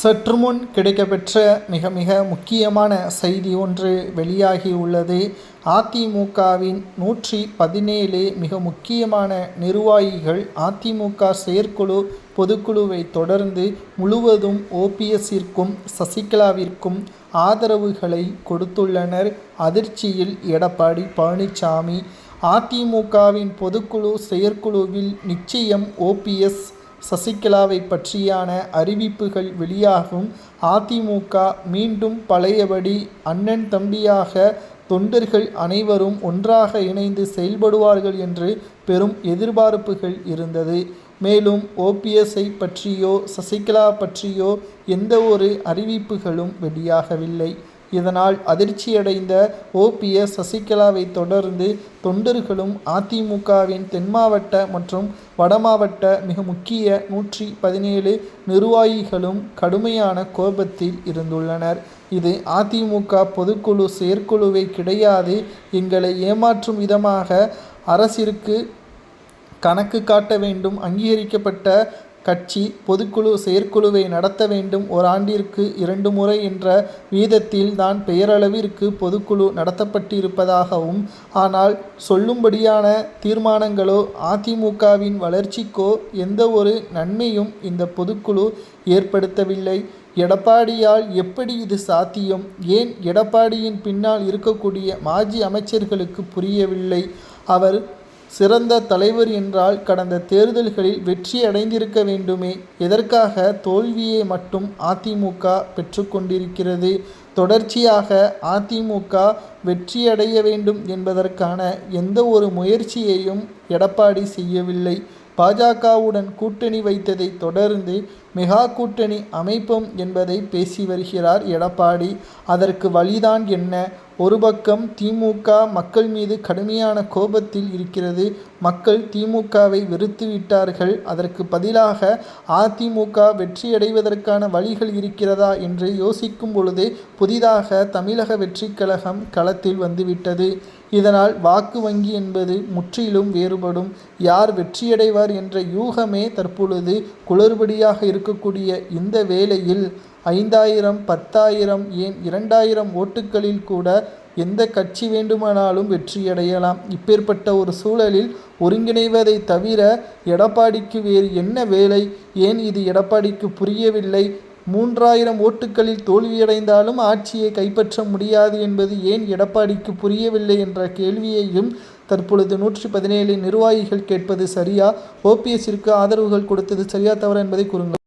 சற்று முன் கிடைக்கப்பெற்ற மிக மிக முக்கியமான செய்தி ஒன்று வெளியாகி உள்ளது. அதிமுகவின் நூற்றி பதினேழு மிக முக்கியமான நிர்வாகிகள் அதிமுக செயற்குழு பொதுக்குழுவை தொடர்ந்து முழுவதும் ஓபிஎஸ்ஸிற்கும் சசிகலாவிற்கும் ஆதரவுகளை கொடுத்துள்ளனர். அதிர்ச்சியில் எடப்பாடி பழனிசாமி அதிமுகவின் பொதுக்குழு செயற்குழுவில் நிச்சயம் ஓபிஎஸ் சசிகலாவை பற்றியான அறிவிப்புகள் வெளியாகும். அதிமுக மீண்டும் பழையபடி அண்ணன் தம்பியாக தொண்டர்கள் அனைவரும் ஒன்றாக இணைந்து செயல்படுவார்கள் என்று பெரும் எதிர்பார்ப்புகள் இருந்தது. மேலும் ஓபிஎஸ்ஐ பற்றியோ சசிகலா பற்றியோ எந்த ஒரு அறிவிப்புகளும் வெளியாகவில்லை. இதனால் அதிர்ச்சியடைந்த ஓபிஎஸ் சசிகலாவை தொடர்ந்து தொண்டர்களும் அதிமுகவின் தென் மாவட்ட மற்றும் வடமாவட்ட மிக முக்கிய நூற்றி பதினேழு நிர்வாகிகளும் கடுமையான கோபத்தில் இருந்துள்ளனர். இது அதிமுக பொதுக்குழு செயற்குழுவை கிடையாது. எங்களை ஏமாற்றும் விதமாக அரசிற்கு கணக்கு காட்ட வேண்டும் அங்கீகரிக்கப்பட்ட கட்சி பொதுக்குழு செயற்குழுவை நடத்த வேண்டும். ஓராண்டிற்கு இரண்டு முறை என்ற வீதத்தில் தான் பெயரளவிற்கு பொதுக்குழு நடத்தப்பட்டிருப்பதாகவும் ஆனால் சொல்லும்படியான தீர்மானங்களோ அதிமுகவின் வளர்ச்சிக்கோ எந்த ஒரு நன்மையும் இந்த பொதுக்குழு ஏற்படுத்தவில்லை. எடப்பாடியால் எப்படி இது சாத்தியம்? ஏன் எடப்பாடியின் பின்னால் இருக்கக்கூடிய மாஜி அமைச்சர்களுக்கு புரியவில்லை? அவர் சிறந்த தலைவர் என்றால் கடந்த தேர்தல்களில் வெற்றி அடைந்திருக்க வேண்டுமே. எதற்காக தோல்வியை மட்டும் அதிமுக பெற்றுக்கொண்டிருக்கிறது தொடர்ச்சியாக அதிமுக வெற்றியடைய வேண்டும் என்பதற்கான எந்த ஒரு முயற்சியையும் எடப்பாடி செய்யவில்லை. பாஜகவுடன் கூட்டணி வைத்ததை தொடர்ந்து மெகா கூட்டணி அமைப்போம் என்பதை பேசி வருகிறார் எடப்பாடி. அதற்கு வழிதான் என்ன? ஒரு பக்கம் திமுக மக்கள் மீது கடுமையான கோபத்தில் இருக்கிறது மக்கள் திமுகவை வெறுத்து விட்டார்கள். அதற்கு பதிலாக அதிமுக வெற்றியடைவதற்கான வழிகள் இருக்கிறதா என்று யோசிக்கும் பொழுது புதிதாக தமிழக வெற்றிக் கழகம் களத்தில் வந்துவிட்டது. இதனால் வாக்கு வங்கி என்பது முற்றிலும் வேறுபடும். யார் வெற்றியடைவார் என்ற யூகமே தற்பொழுது குளறுபடியாக இருக்கக்கூடிய இந்த வேளையில் ஐந்தாயிரம் பத்தாயிரம் ஏன் இரண்டாயிரம் ஓட்டுகளில் கூட எந்த கட்சி வேண்டுமானாலும் வெற்றியடையலாம். இப்பேற்பட்ட ஒரு சூழலில் ஒருங்கிணைவதை தவிர எடப்பாடிக்கு வேறு என்ன வேலை? ஏன் இது எடப்பாடிக்கு புரியவில்லை? மூன்றாயிரம் ஓட்டுகளில் தோல்வியடைந்தாலும் ஆட்சியை கைப்பற்ற முடியாது என்பது ஏன் எடப்பாடிக்கு புரியவில்லை என்ற கேள்வியையும் தற்பொழுது நூற்றி பதினேழு நிர்வாகிகள் கேட்பது சரியா? ஓபிஎஸ்ஸிற்கு ஆதரவுகள் கொடுத்தது சரியா தவறு என்பதை கூறுங்கள்.